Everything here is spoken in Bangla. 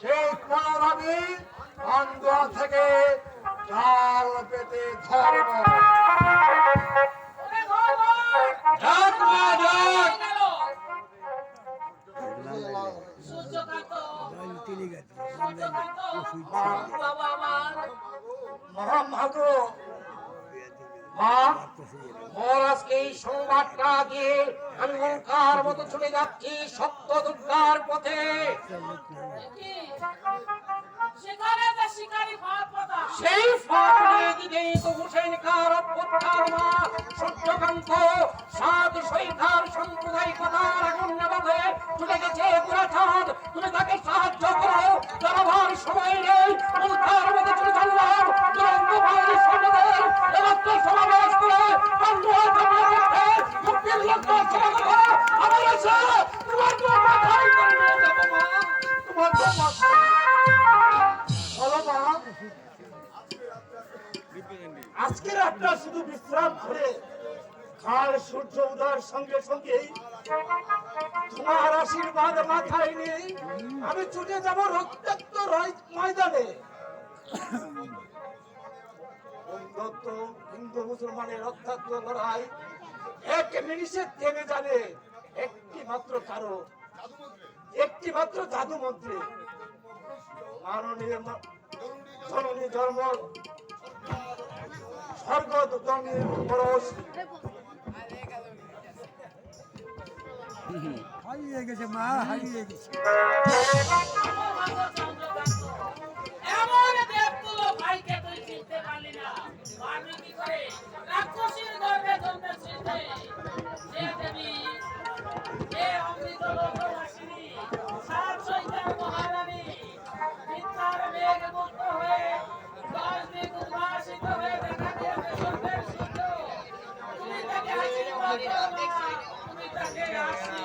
সেই কোনরবি আন্দোলন থেকে চাল পেতে ধর্ম মহামাগো মা এই সংবাদটা দিয়ে আমি ওঙ্কার মতো চলে যাচ্ছি সত্য দুর্গার পথে। সেই ফাটলে দিকে তো হুসেন কার মা সূর্যকান্ত সাত সৈখার সাম্প্রদায়িকতার আগুন নেভাবে চলে গেছে তুমি তাকে সাহায্য করো। আজকে রাতটা শুধু বিশ্রাম করে কাল সূর্য উদয়ের সঙ্গে সঙ্গেই তোমার আশীর্বাদ মাথায় নিয়ে আমি ছুটে যাব রক্তাক্ত ময়দানে। উন্নত হিন্দু মুসলমানের রক্তাক্ত লড়াই এক মিনিটে থেমে যাবে। একটি মাত্র কারও একটি মাত্র জাদু মন্ত্রে মাননীয় জননী ধর্ম স্বর্গ দমনের পরশ হারিয়ে গেছে মা হারিয়ে গেছে Thank you.